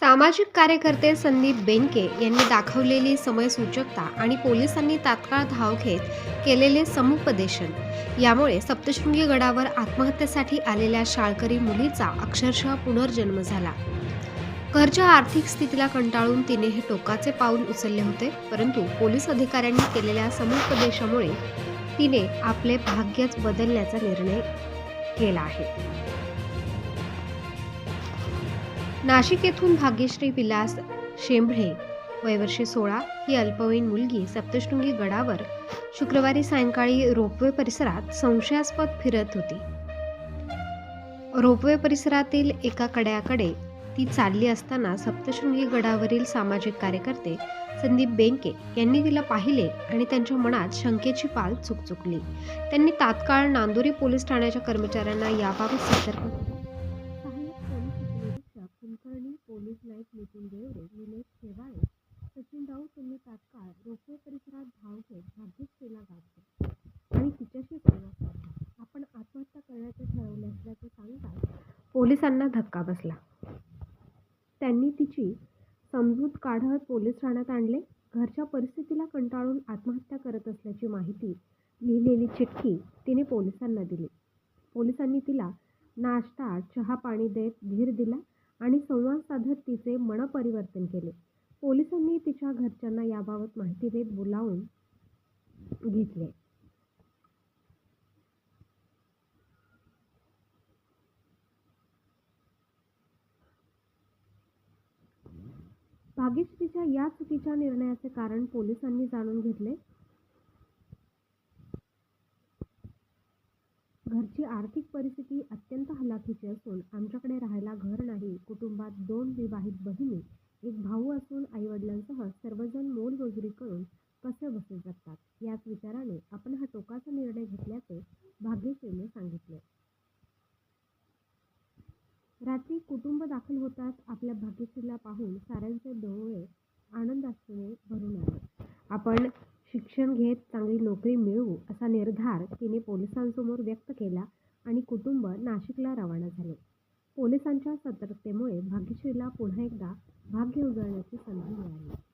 सामाजिक कार्यकर्ते संदीप बेनके यांनी दाखवलेली समयसूचकता आणि पोलिसांनी तात्काळ धाव घेत केलेले समुपदेशन. यामुळे सप्तशृंगी गडावर आत्महत्येसाठी आलेल्या शाळकरी मुलीचा अक्षरशः पुनर्जन्म झाला. घरच्या आर्थिक स्थितीला कंटाळून तिने हे टोकाचे पाऊल उचलले होते परंतु पोलीस अधिकाऱ्यांनी केलेल्या समुपदेशामुळे तिने आपले भाग्यच बदलण्याचा निर्णय केला आहे. नाशिक येथून भाग्यश्री विलास शेंभळे वयवर्षे सोळा ही अल्पवयीन मुलगी सप्तशृंगी गडावर शुक्रवारी सायंकाळी रोपवे परिसरात संशयास्पद फिरत होती. रोपवे परिसरातील एका कड्याकडे ती चालली असताना सप्तशृंगी गडावरील सामाजिक कार्यकर्ते संदीप बेंके यांनी तिला पाहिले आणि त्यांच्या मनात शंकेची पाल चुकचुकली. त्यांनी तात्काळ नांदुरी पोलीस ठाण्याच्या कर्मचाऱ्यांना याबाबत सतर्क नितीन देवरे निलेश शेवाळे सचिन राऊत यांनी तात्काळ रोपवे परिसरात धाव घेत भाग्यच केला गाठला आणि तिच्याशी संवाद साधला. आपण आत्महत्या करण्याचे ठरवले असल्याचे सांगता पोलिसांना धक्का बसला. त्यांनी तिची समजूत काढत पोलीस ठाण्यात आणले. घरच्या परिस्थितीला कंटाळून आत्महत्या करत असल्याची माहिती लिहिलेली चिठ्ठी तिने पोलिसांना दिली. पोलिसांनी तिला नाश्ता चहा पाणी देत धीर दिला. आणि संवाद साधत तिचे मनपरिवर्तन केले. पोलिसांनी तिच्या घरच्यांना याबाबत माहिती देत बोलावून घेतले. भाग्यश्रीच्या या चुकीच्या निर्णयाचे कारण पोलिसांनी जाणून घेतले. घरची आर्थिक परिस्थिती अत्यंत हलाखीची असून आमच्याकडे राहायला घर कुटुंबात दोन विवाहित बहिणी एक भाऊ असून आईवडिलांसह सर्वजण मोलमजुरी करून कसे बसे जगतात याच विचाराने आपण हा टोकाचा निर्णय घेतल्याचे भाग्यश्रीने सांगितले. रात्री कुटुंब दाखल होताच आपल्या भाग्यश्रीला पाहून साऱ्यांचे डोळे आनंदाश्रूने भरून आले. आपण शिक्षण घेत चांगली नोकरी मिळवू असा निर्धार तिने पोलिसांसमोर व्यक्त केला आणि कुटुंब नाशिकला रवाना झाले. पोलिसांच्या सतर्कतेमुळे भाग्यश्रीला पुन्हा एकदा भाग्य उजळण्याची संधी मिळाली.